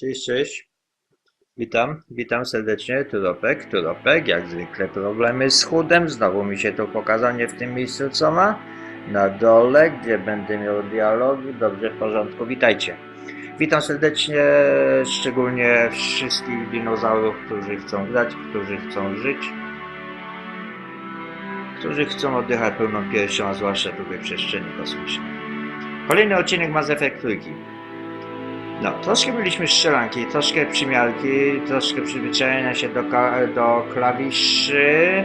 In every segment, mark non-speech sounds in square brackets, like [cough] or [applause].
Cześć, cześć. Witam, witam serdecznie, Turopek, Turopek, jak zwykle problemy z chudem, znowu mi się to pokazał nie w tym miejscu co ma, na dole, gdzie będę miał dialogi, dobrze, w porządku, witajcie. Witam serdecznie, szczególnie wszystkich dinozaurów, którzy chcą grać, którzy chcą żyć, którzy chcą oddychać pełną piersią, a zwłaszcza w przestrzeni kosmicznej. Kolejny odcinek Mass Effect trójki. No, troszkę mieliśmy strzelanki, troszkę przymiarki, troszkę przyzwyczajenia się do, do klawiszy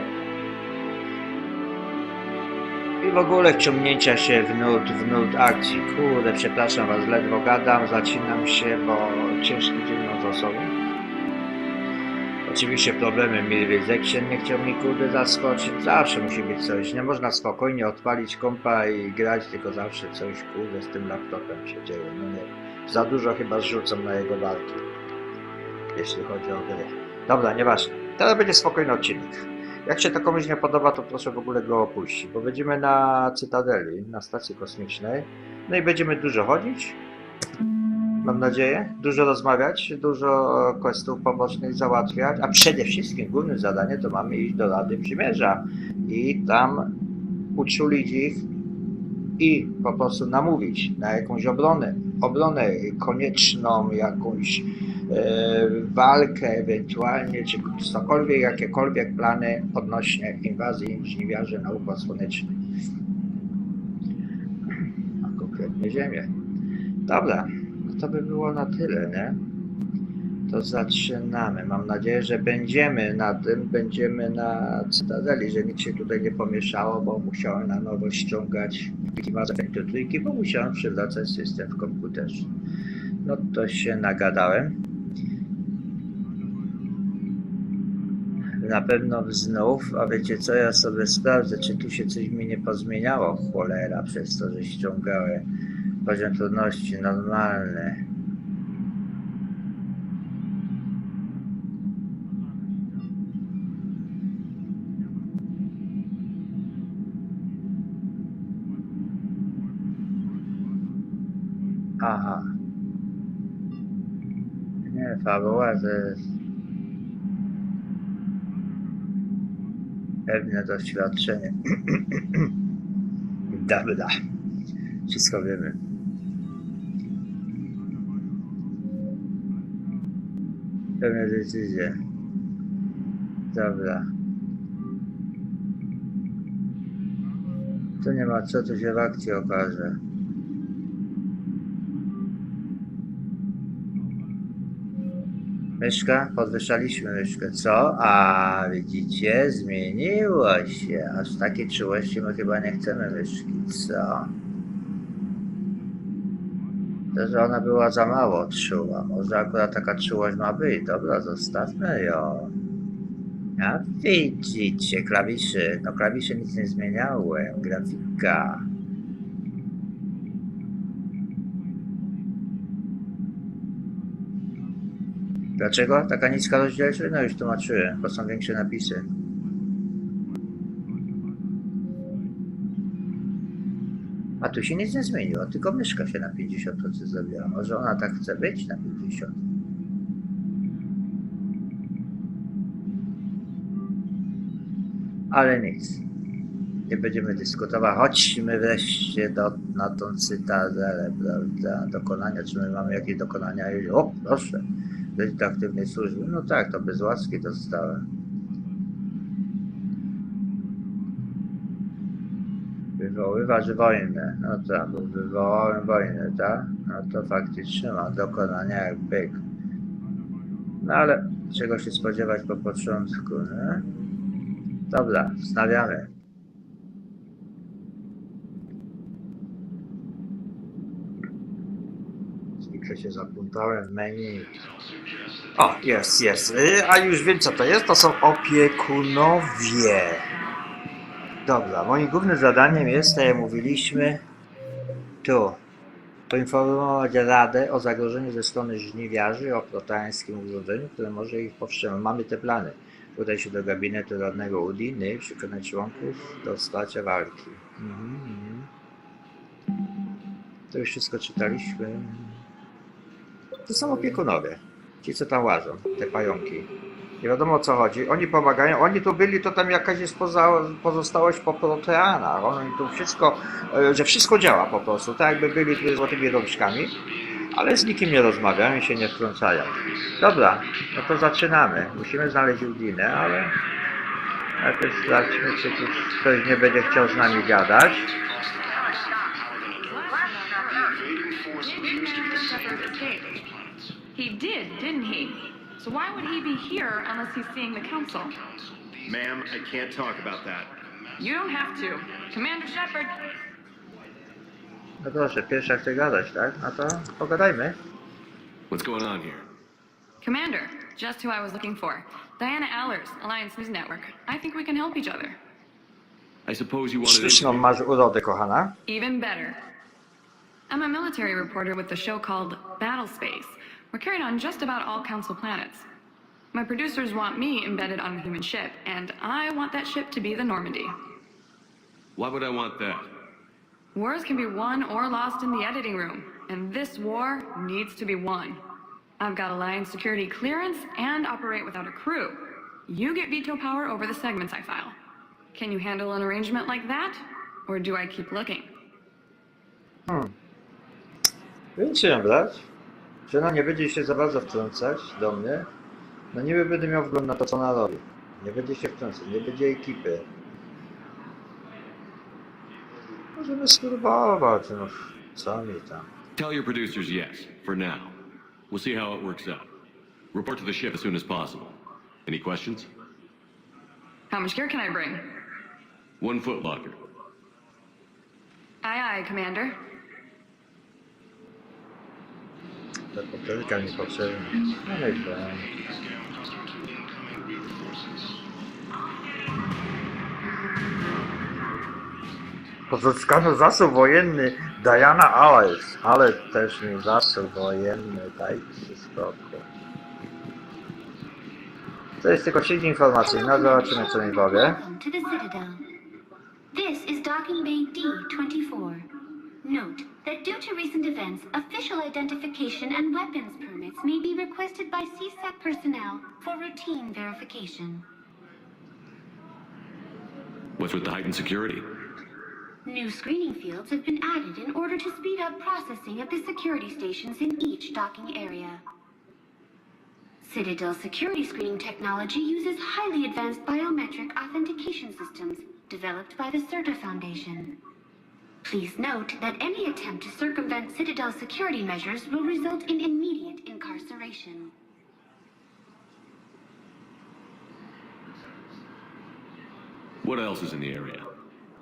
i w ogóle wciągnięcia się w nurt, w nurt akcji. Kurde, przepraszam was, ledwo gadam, zacinam się, bo ciężki dzień mam za sobą. Oczywiście problemy mieli Zeksien nie chciał mi kurde zaskoczyć, zawsze musi być coś, nie można spokojnie odpalić kompa i grać, tylko zawsze coś kurde z tym laptopem się dzieje, no nie za dużo chyba zrzucam na jego walki, jeśli chodzi o gry. Dobra, nieważne. Teraz będzie spokojny odcinek. Jak się to komuś nie podoba, to proszę w ogóle go opuścić, bo będziemy na Cytadeli, na stacji kosmicznej. No i będziemy dużo chodzić, mam nadzieję, dużo rozmawiać, dużo questów pobocznych załatwiać, a przede wszystkim głównym zadaniem to mamy iść do Rady Przymierza i tam uczulić ich i po prostu namówić na jakąś obronę, obronę konieczną, jakąś e, walkę ewentualnie, czy cokolwiek, jakiekolwiek plany odnośnie inwazji żniwiarzy na Układ Słoneczny. A konkretnie Ziemię. Dobra, no to by było na tyle, nie? To zaczynamy. Mam nadzieję, że będziemy na tym, będziemy na Cytadeli, że nic się tutaj nie pomieszało, bo musiałem na nowo ściągać Effectu trójki, bo musiałem przywracać system w komputerze. No to się nagadałem. Na pewno znów, a wiecie co, ja sobie sprawdzę, czy tu się coś mi nie pozmieniało, cholera, przez to, że ściągałem poziom trudności normalny. Aha. Nie, fabuła to jest pewne doświadczenie. [clears throat] Dobra. Wszystko wiemy. Pewne decyzje. Dobra. Tu nie ma co, tu się w akcji okaże. Myszka? Podwyższaliśmy myszkę. Co? A widzicie, zmieniło się. Aż takiej czułości my chyba nie chcemy myszki. Co? To, że ona była za mało czuła. Może akurat taka czułość ma być. Dobra, zostawmy ją. A widzicie, klawiszy. No klawisze nic nie zmieniałem. Grafika. Dlaczego taka niska rozdzielczość? No już tłumaczyłem, bo są większe napisy. A tu się nic nie zmieniło, tylko myszka się na 50% zrobiła. Może ona tak chce być na 50? Ale nic. Nie będziemy dyskutować. Chodźmy wreszcie do, na tą cytadelę, prawda? Dokonania, czy my mamy jakieś dokonania? O, proszę do aktywnej służby. No tak, to bez łaski dostałem. Wywoływać wojnę. No tak, wywołałem wojnę, tak? No to faktycznie ma dokonania jak byk. No ale czego się spodziewać po początku, nie? Dobra, wznawiamy. Zwykle się zaplątałem w menu. O, jest, jest. Y, A już wiem co to jest. To są opiekunowie. Dobra, moim głównym zadaniem jest, tak jak mówiliśmy, tu poinformować Radę o zagrożeniu ze strony żniwiarzy o protańskim urządzeniu, które może ich powstrzymać. Mamy te plany. Udaj się do gabinetu radnego Udiny przekonać członków do wsparcia walki. Mhm, mhm. To już wszystko czytaliśmy. To są opiekunowie. Ci, co tam łażą, te pająki. Nie wiadomo o co chodzi. Oni pomagają. Oni tu byli, to tam jakaś jest pozostałość po proteanach. Oni tu wszystko, e, że wszystko działa po prostu. Tak jakby byli tu złotymi rączkami. Ale z nikim nie rozmawiają i się nie wtrącają. Dobra, no to zaczynamy. Musimy znaleźć Udinę, ale jakoś sprawdźmy, czy tu ktoś nie będzie chciał z nami gadać. He did, didn't he? So why would he be here unless he's seeing the council? Ma'am, I can't talk about that. You don't have to. Commander Shepard, No proszę, pierwsza chce gadać, tak? No to pogadajmy. What's going on here? Commander, just who I was looking for. Diana Allers, Alliance News Network. I think we can help each other. I suppose you wanted Śliczną to... masz urodę, kochana. Even better. I'm a military reporter with the show called Battle Space. We're carried on just about all Council planets. My producers want me embedded on a human ship, and I want that ship to be the Normandy. Why would I want that? Wars can be won or lost in the editing room, and this war needs to be won. I've got Alliance security clearance and operate without a crew. You get veto power over the segments I file. Can you handle an arrangement like that? Or do I keep looking? Więc się brać. Że ona nie będzie się za bardzo wtrącać do mnie. No niby będę miał wgląd na to, co ona robi. Nie będzie się wtrącać, nie będzie ekipy. Możemy spróbować, no co mi tam. Tell your producers yes, for now. We'll see how it works out. Report to the ship as soon as possible. Any questions? How much gear can I bring? One footlocker. Aye, aye, Commander. Ta powtórka mi potrzebna. No i fajnie. Pozyskano zasób wojenny Diana Owens, ale też mi zasób wojenny, dajcie spokój. To jest tylko sieć informacyjna, zobaczymy co mi powie. This is Docking Bay D-24. Note that due to recent events, official identification and weapons permits may be requested by CSAC personnel for routine verification. What's with the heightened security? New screening fields have been added in order to speed up processing at the security stations in each docking area. Citadel security screening technology uses highly advanced biometric authentication systems developed by the CERTA Foundation. Please note that any attempt to circumvent Citadel security measures will result in immediate incarceration. What else is in the area?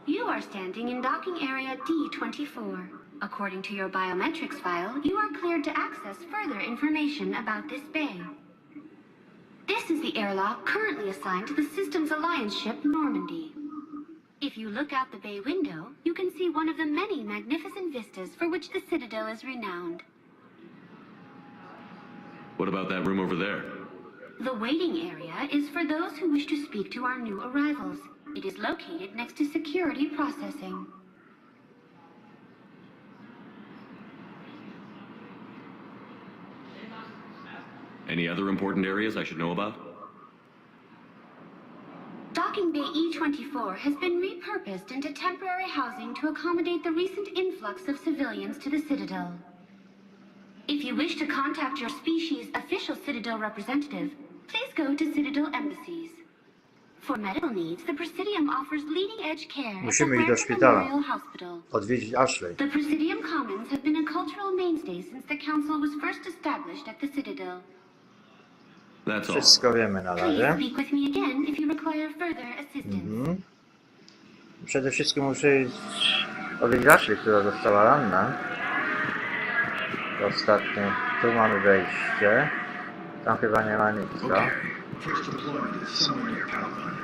You are standing in docking area D24. According to your biometrics file, you are cleared to access further information about this bay. This is the airlock currently assigned to the Systems Alliance ship Normandy. If you look out the bay window, you can see one of the many magnificent vistas for which the Citadel is renowned. What about that room over there? The waiting area is for those who wish to speak to our new arrivals. It is located next to security processing. Any other important areas I should know about? Docking Bay E24 has been repurposed into temporary housing to accommodate the recent influx of civilians to the Citadel. If you wish to contact your species' official Citadel representative, please go to Citadel embassies. For medical needs, the Presidium offers leading-edge care at the Musimy iść do szpitala. Odwiedzić Ashley. The Presidium Commons have been a cultural mainstay since the Council was first established at the Citadel. That's all. Wszystko wiemy na Please razie. speak with me again if you require further assistance. Mhm. Przede wszystkim muszę iść odwiedzić Ashley, która została ranna. Ostatnio tu mamy wejście. Tam chyba nie ma nic, co? Okay. First deployment is somewhere near Paladine.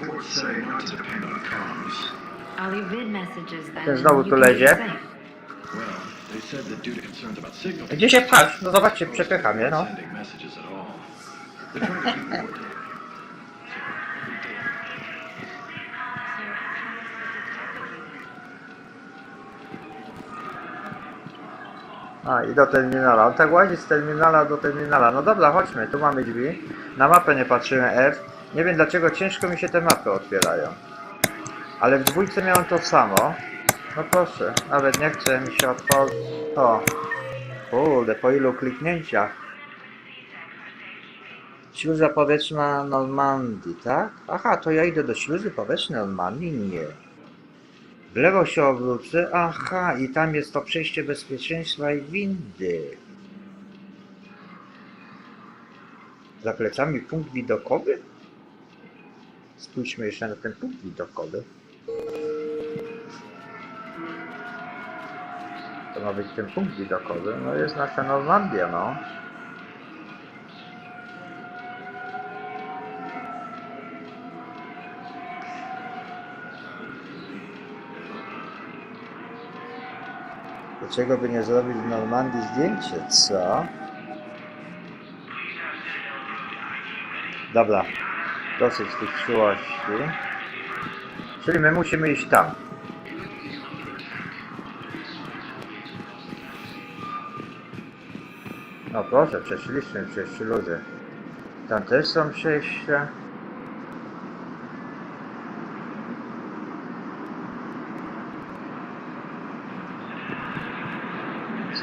Reports say not to depend on comms. I'll leave vid messages then. Ten znowu tu lezie. same. Well, they said that due to concerns about signal, Gdzie się pchasz? No zobaczcie, przepycha mnie, no. sending messages at all. A i do terminala. On tak łazi z terminala do terminala. No dobra, chodźmy, tu mamy drzwi. Na mapę nie patrzymy F. Nie wiem dlaczego ciężko mi się te mapy otwierają. Ale w dwójce miałem to samo. No proszę, nawet nie chce mi się otworzyć. O. Kurde, po ilu kliknięciach. Śluza powietrzna Normandii, tak? Aha, to ja idę do śluzy powietrznej Normandii? Nie. W lewo się obrócę, aha, i tam jest to przejście bezpieczeństwa i windy. Za plecami punkt widokowy? Spójrzmy jeszcze na ten punkt widokowy. To ma być ten punkt widokowy. No jest nasza Normandia, no. Dlaczego by nie zrobić w Normandii zdjęcie, co? Dobra, dosyć tych czułości. Czyli my musimy iść tam. No proszę, przeszliśmy przez ludzie. Tam też są przejścia.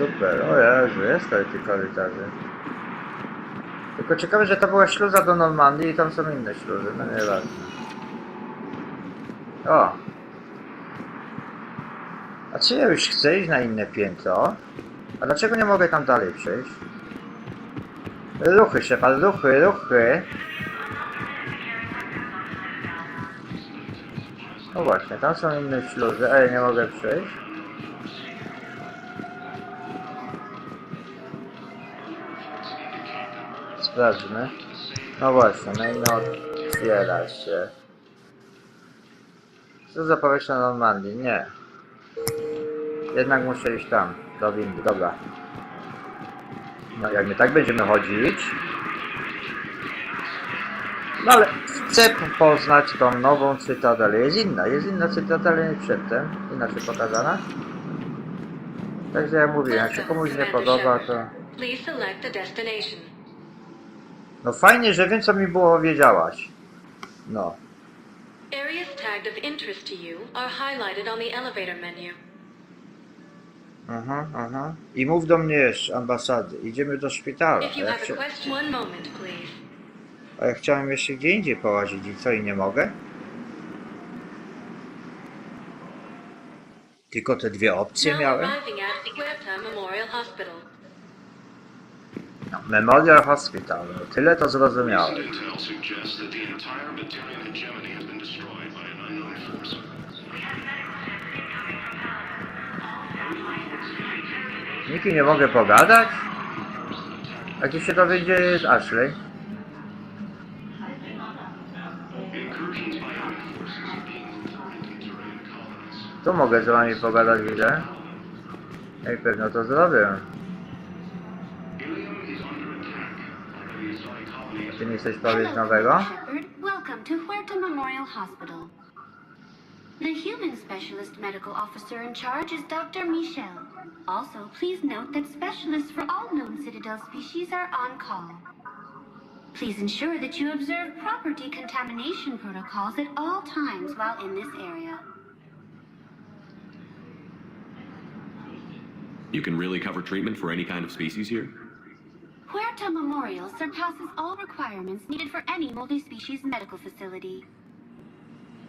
Super, o Jezu, jest tutaj tych korytarzy. Tylko ciekawe, że to była śluza do Normandii i tam są inne śluzy, no nieważne. O! A czy ja już chcę iść na inne piętro? A dlaczego nie mogę tam dalej przejść? Ruchy, Shepard, ruchy, ruchy! No właśnie, tam są inne śluzy, a ja nie mogę przejść. Sprawdźmy. No właśnie, no no otwiera się. Co za powietrze Normandii? Nie. Jednak muszę iść tam, do windy, dobra. No jak my tak będziemy chodzić. No ale chcę poznać tą nową cytadelę. Jest inna, jest inna cytadela niż przedtem, inaczej pokazana. Także jak mówiłem, jak się komuś nie podoba, to... Please select a destination. No fajnie, że wiem co mi było wiedziałaś. No. Areas tagged of interest to you are highlighted on the elevator menu. Aha, aha. I mów do mnie jeszcze, ambasady. Idziemy do szpitala. If you A ja, have chcia... a question, one moment, please. A ja chciałem jeszcze gdzie indziej połazić i co i nie mogę? Tylko te dwie opcje Now miałem? arriving at Huerta Memorial Hospital. No, Memorial Hospital. Tyle to zrozumiałem. Niki nie mogę pogadać? A gdzie się dowiedzie jest Ashley? Tu mogę z wami pogadać, widzę. I pewno to zrobię. Psi colony Ty mi coś Hello, powiesz nowego? Shepard. Welcome to Huerta Memorial Hospital. The human specialist medical officer in charge is Dr. Michel. Also, please note that specialists for all known Citadel species are on call. Please ensure that you observe proper decontamination protocols at all times while in this area. You can really cover treatment for any kind of species here? Huerta Memorial surpasses all requirements needed for any multi-species medical facility.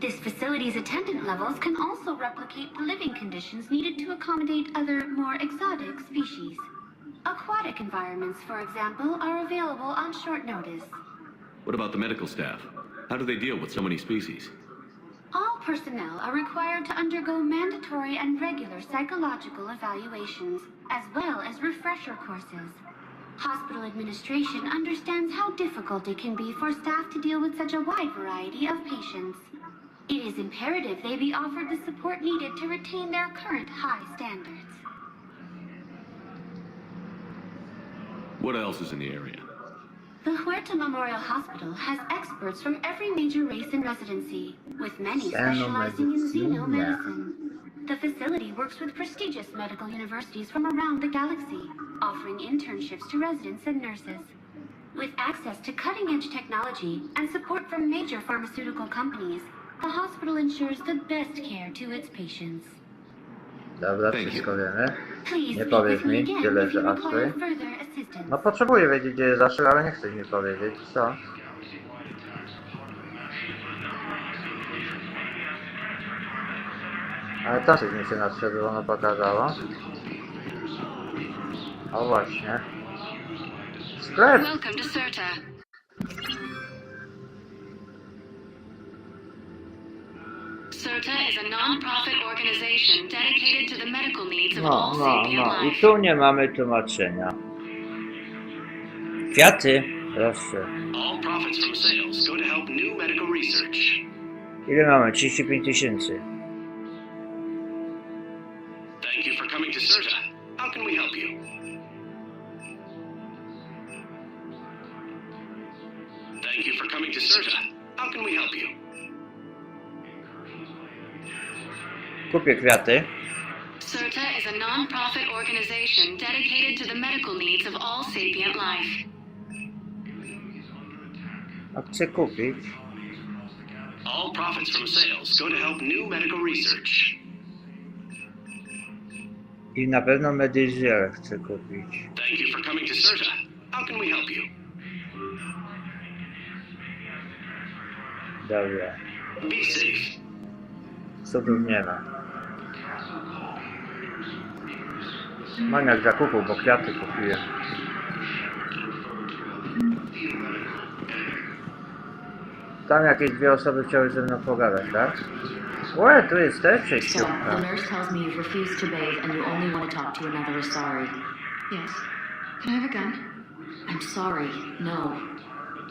This facility's attendant levels can also replicate the living conditions needed to accommodate other, more exotic species. Aquatic environments, for example, are available on short notice. What about the medical staff? How do they deal with so many species? All personnel are required to undergo mandatory and regular psychological evaluations, as well as refresher courses. Hospital administration understands how difficult it can be for staff to deal with such a wide variety of patients. It is imperative they be offered the support needed to retain their current high standards. What else is in the area? The Huerta Memorial Hospital has experts from every major race in residency, with many specializing in Xenomedicine. Xenomedicine. The facility works with prestigious medical universities from around the galaxy, offering internships to residents and nurses. With access to cutting edge technology and support from major pharmaceutical companies, the hospital ensures the best care to its patients. Dobra, Thank wszystko wiemy. Nie speak powiesz with me mi, gdzie leży you Ashley? No potrzebuję wiedzieć, gdzie jest Asher, ale nie chcesz mi powiedzieć, co? Ale tam coś mi się na czerwono pokazało. O właśnie. Sklep! Welcome to Serta. Serta is a non-profit organization dedicated to the medical needs of No, all no, sapient no. I life. tu nie mamy tłumaczenia. Kwiaty! Proszę. All profits from sales go to help new medical research. Ile mamy? 35 tysięcy. To CERTA. How can we help you? Kupię kwiaty. Serta is a non-profit organization dedicated to the medical needs of all sapient life. A chcę kupić. All profits from sales go to help new medical research. I na pewno Medizier chcę kupić. Thank you for coming to CERTA. How can we help you? Dobra. Be safe. Cudów nie ma. Mam jak zakupu, bo kwiaty kupiłem. Tam jakieś dwie osoby chciały ze mną pogadać, tak? Łe, tu jest też So, przejściówka. the nurse tells me you've refused to bathe and you only want to talk to another Asari. Yes. Can I have a gun? I'm sorry, no.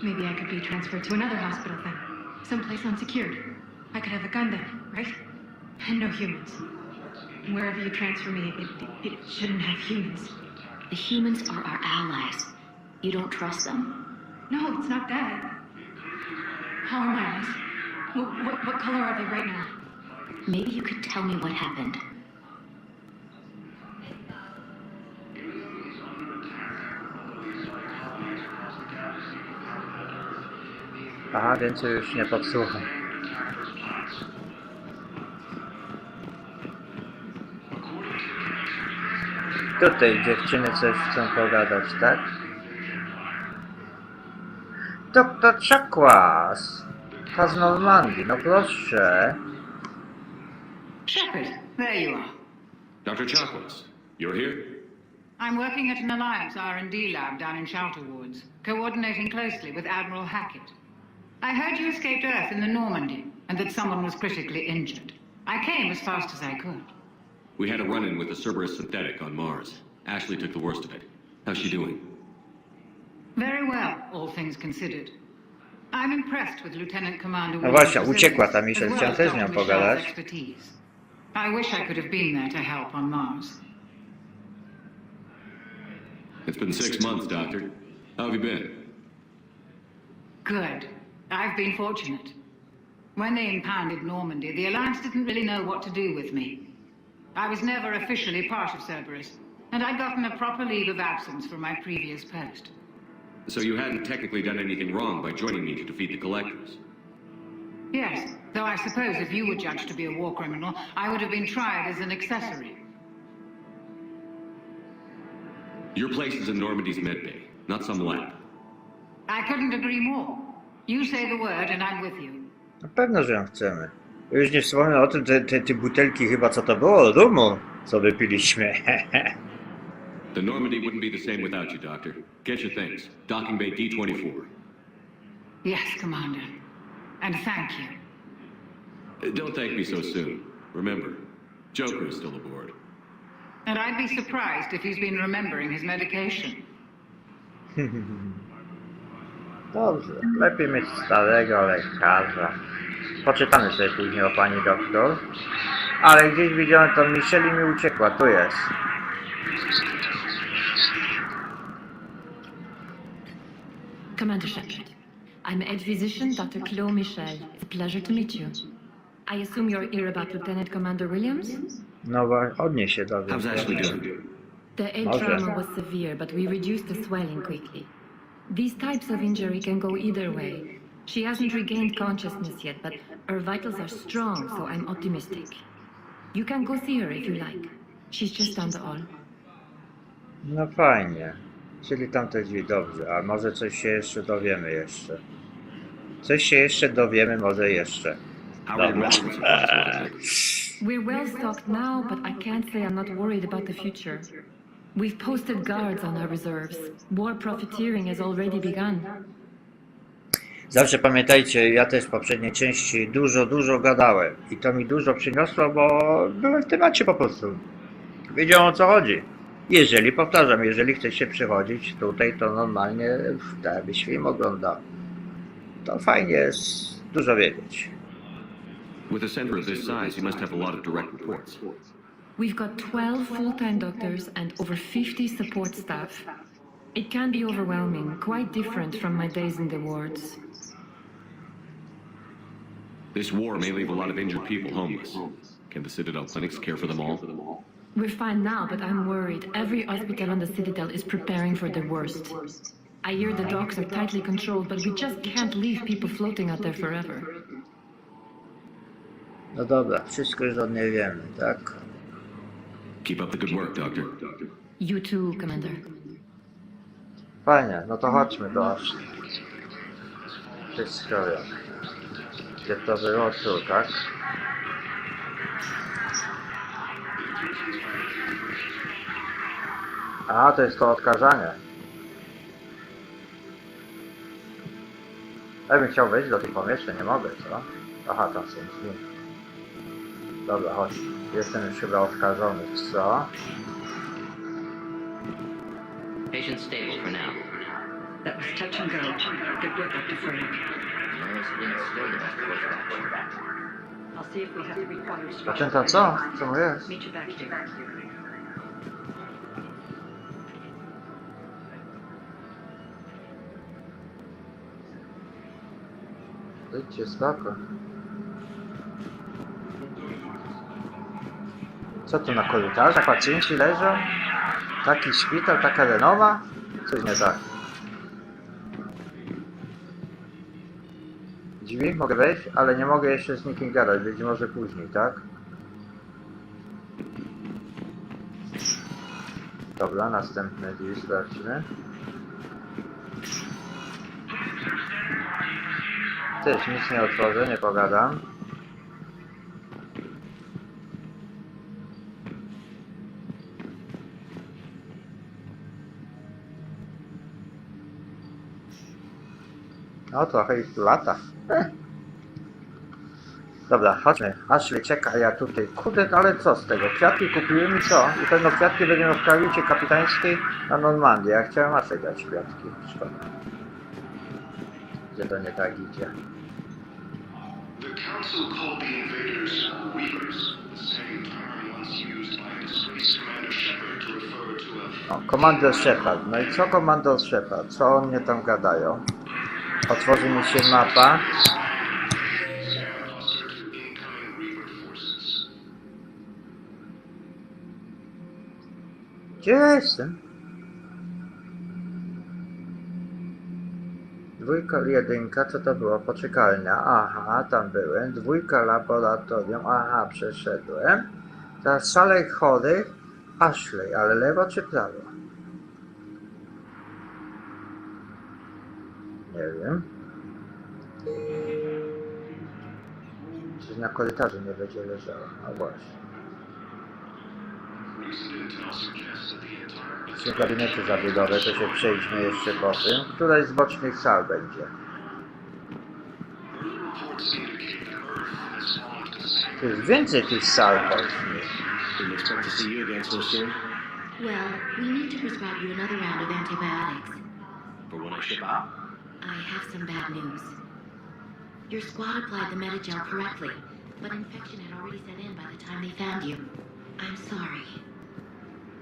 Maybe I could be transferred to another hospital then. Someplace unsecured. I could have a gun there, right? And no humans. Wherever you transfer me, it, it, it shouldn't have humans. The humans are our allies. You don't trust them. No, it's not that. How are my eyes? What, what, what color are they right now? Maybe you could tell me what happened. Aha, więcej już nie podsłucham. Tutaj dziewczyny coś chcą pogadać, tak? Doktor Czakłas! Ta z Normandii, no proszę. Shepard, there you are. Dr. Chakwas, you're here? I'm working at an Alliance R&D lab down in Shelter Woods, coordinating closely with Admiral Hackett. I heard you escaped Earth in the Normandy, and that someone was critically injured. I came as fast as I could. We had a run-in with the Cerberus synthetic on Mars. Ashley took the worst of it. How's she doing? Very well, all things considered. I'm impressed with Lieutenant Commander No Williams' właśnie, uciekła ta resilience, Michelle, as chciałem well też z nią as Dr. Michelle's pogadać. expertise. I wish I could have been there to help on Mars. It's been six months, Doctor. How have you been? Good. I've been fortunate. When they impounded Normandy, the Alliance didn't really know what to do with me. I was never officially part of Cerberus, and I'd gotten a proper leave of absence from my previous post. So you hadn't technically done anything wrong by joining me to defeat the Collectors. Yes, though I suppose if you were judged to be a war criminal, I would have been tried as an accessory. Your place is in Normandy's medbay, not some lab. I couldn't agree more. You say the word, and I'm with you. Na pewno, że ją chcemy. Już nie wspomnę o tym, te, te, te butelki chyba co to było? Rumu, co wypiliśmy. [laughs] The Normandy wouldn't be the same without you, Doctor. Get your things. Docking Bay D-24. Yes, Commander. And thank you. Uh, Don't thank me so soon. Remember, Joker is still aboard. And I'd be surprised if he's been remembering his medication. [laughs] Dobrze, lepiej mieć starego lekarza. Poczytamy sobie później o pani doktor. Ale gdzieś widziałem tą Michelle i mi uciekła, tu jest. Commander Shepard, I'm Edge Physician Dr. Chloe Michel. It's a pleasure to meet you. I assume you're here about Lieutenant Commander Williams? No bo od niej się dowiem. How's Ashley doing? The head trauma was severe, but we reduced the swelling quickly. These types of injury can go either way. She hasn't regained consciousness yet, but her vitals are strong, so I'm optimistic. You can go see her if you like. She's just down the hall. No fajnie. Czyli tamte drzwi dobrze, a może coś się jeszcze dowiemy jeszcze. Coś się jeszcze dowiemy, może jeszcze. Dobra. We're well stocked now, but I can't say I'm not worried about the future. We've posted guards on our reserves. War profiteering has already begun. Zawsze pamiętajcie, ja też w poprzedniej części dużo, dużo gadałem i to mi dużo przyniosło, bo byłem w temacie po prostu. Wiedziałem o co chodzi. Jeżeli, powtarzam, jeżeli chcecie przychodzić tutaj, to normalnie tak jakbyś film oglądał. To fajnie jest dużo wiedzieć. With a center of this size, you must have a lot of direct reports. We've got 12 full-time doctors and over 50 support staff. It can be overwhelming, quite different from my days in the wards. This war may leave a lot of injured people homeless. Can the Citadel clinics care for them all? We're fine now, but I'm worried. Every hospital on the Citadel is preparing for the worst. I hear the docks are tightly controlled, but we just can't leave people floating out there forever. No dobra, wszystko już od niej wiemy, tak? Keep up the good work, Doctor. You too, Commander. Fajnie, no to chodźmy do. Wszystko wiem. Gdzie to było tu, tak? A, to jest to odkażanie. Ja bym chciał wejść do tych pomieszczeń, nie mogę, co? Aha, tam są drzwi. Dobra, chodź. Jestem już chyba odkażony, co? Patient stable for now. That was touch and go. Good work, Dr. Frank. Nurse didn't still the best course of. I'll see if we have the required structure. Zaczęta co? Co mu jest? Meet you back here. Idźcie spoko. Co tu na korytarzach pacjenci leżą? Taki szpital, taka renoma? Coś nie tak. Drzwi? Mogę wejść? Ale nie mogę jeszcze z nikim gadać, być może później, tak? Dobra, następne drzwi sprawdźmy. Też nic nie otworzę, nie pogadam. No trochę ich tu lata. Eh. Dobra, chodźmy. Ashley czeka, a ja tutaj. Kurde, ale co z tego? Kwiatki kupiłem i co? I pewno kwiatki będziemy w kajucie kapitańskiej na Normandię. Ja chciałem Ashley dać kwiatki. Szkoda. Gdzie to nie tak idzie. O, Commander Shepard. No i co Commander Shepard? Co oni mnie tam gadają? Otworzy mi się mapa. Gdzie ja jestem? Dwójka, jedynka, co to było? Poczekalnia. Aha, tam byłem. Dwójka, laboratorium. Aha, przeszedłem. Teraz salę chorych. Ashley, ale lewo czy prawo? Nie wiem. Coś na korytarzu nie będzie leżało. No właśnie. Trzy gabinety zawodowe, to się przejdźmy jeszcze po tym. Któraś z bocznych sal będzie. Tu jest więcej tych sal bocznych. Well, we need to prescribe you another round of antibiotics. For when I ship out? I have some bad news. Your squad applied the Metagel correctly, but infection had already set in by the time they found you. I'm sorry.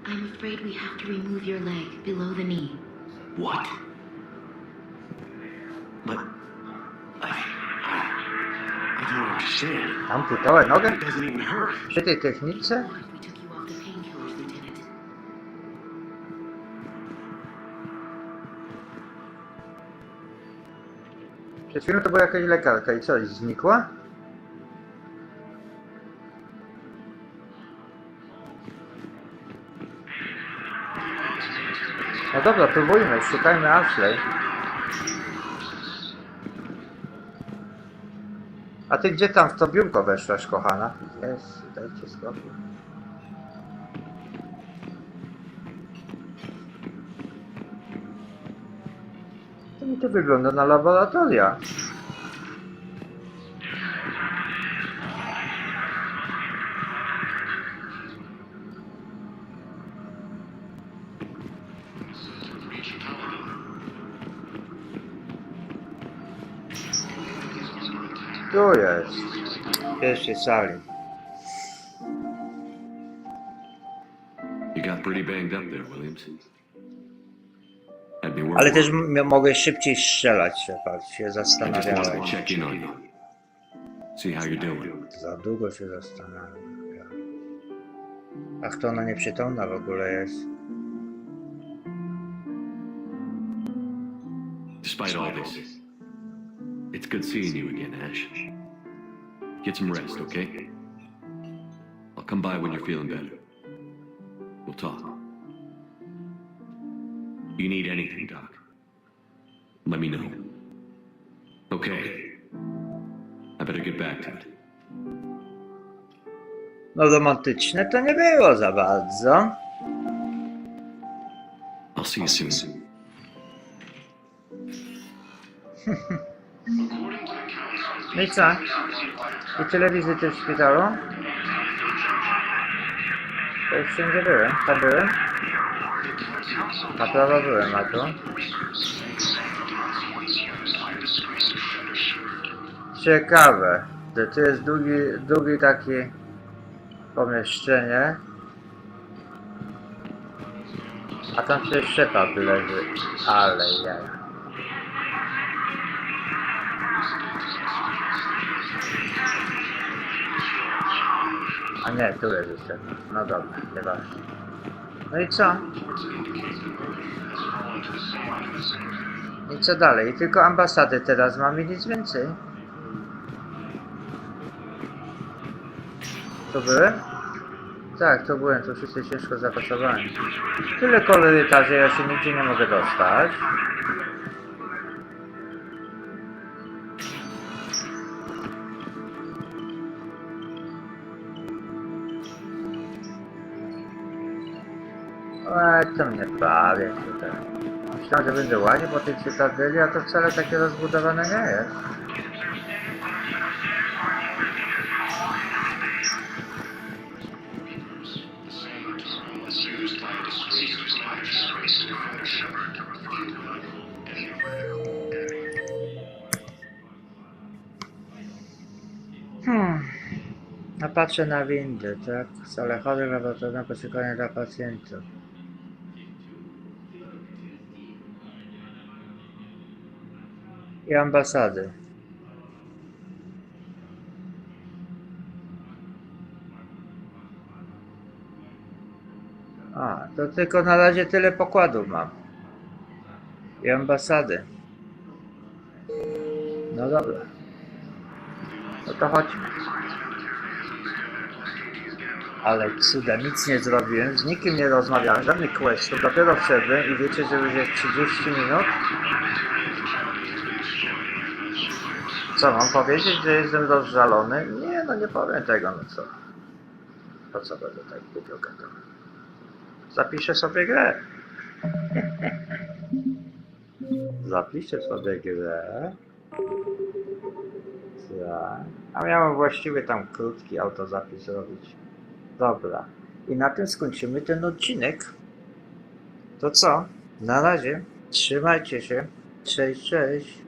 I'm afraid we have to remove your leg below the knee. What? But I, I, I don't understand. understand. Amputowałeś nogę? It doesn't even hurt. Przy Przed chwilą to była jakaś lekarka i coś, znikła? No dobra, próbujmy, szukajmy Ashley. A ty gdzie tam w to biurko weszłaś, kochana? Jest, dajcie spokój. To wygląda na laboratoria. Tu jest. W pierwszej sali. You got pretty banged up there, Williams. Ale też m- mogę szybciej strzelać, Shepard, się I just wanted zastanawiałem. to check in on you. See how you're doing. Za długo się zastanawiam. Ach, to ona nieprzytomna w ogóle jest. Despite all this, it's good seeing you again, Ash. Get some rest, okay? I'll come by when you're feeling better. We'll talk. You need anything, Doc? Let me know. Okay. I better get back to it. No romantyczne to nie było za bardzo. I'll see you soon. [laughs] No i co? I tyle wizyty w szpitalu? To już wszędzie byłem. Tam byłem? Na tu? Ciekawe. że Tu jest drugi, drugi taki pomieszczenie. A tam przecież Shepard leży. Ale jaja. A nie, tu jest jeszcze. No dobra, nieważne. No i co? I co dalej? Tylko ambasady teraz mamy, nic więcej. To byłem? Tak, to byłem, to wszyscy ciężko zapasowani. Tyle kolorytarzy, ja się nigdzie nie mogę dostać. Eee, to mnie bawię tutaj. Myślałem, że będę łaził po tej cytadeli, a to wcale takie rozbudowane nie jest. Hmm. No patrzę na windę, tak? Salę chorych, laboratorium, poszukiwania dla pacjentów. I ambasady. A, to tylko na razie tyle pokładów mam. I ambasady. No dobra. No to chodźmy. Ale cuda, nic nie zrobiłem, z nikim nie rozmawiałem, żadnych questów, dopiero wszedłem i wiecie, że już jest 30 minut? Co, mam powiedzieć, że jestem rozżalony? Nie, no nie powiem tego, no co. Po co będę tak głupio gadał? Zapiszę sobie grę. [laughs] Zapiszę sobie grę. A miałem właściwie tam krótki autozapis robić. Dobra. I na tym skończymy ten odcinek. To co? Na razie. Trzymajcie się. Cześć, cześć.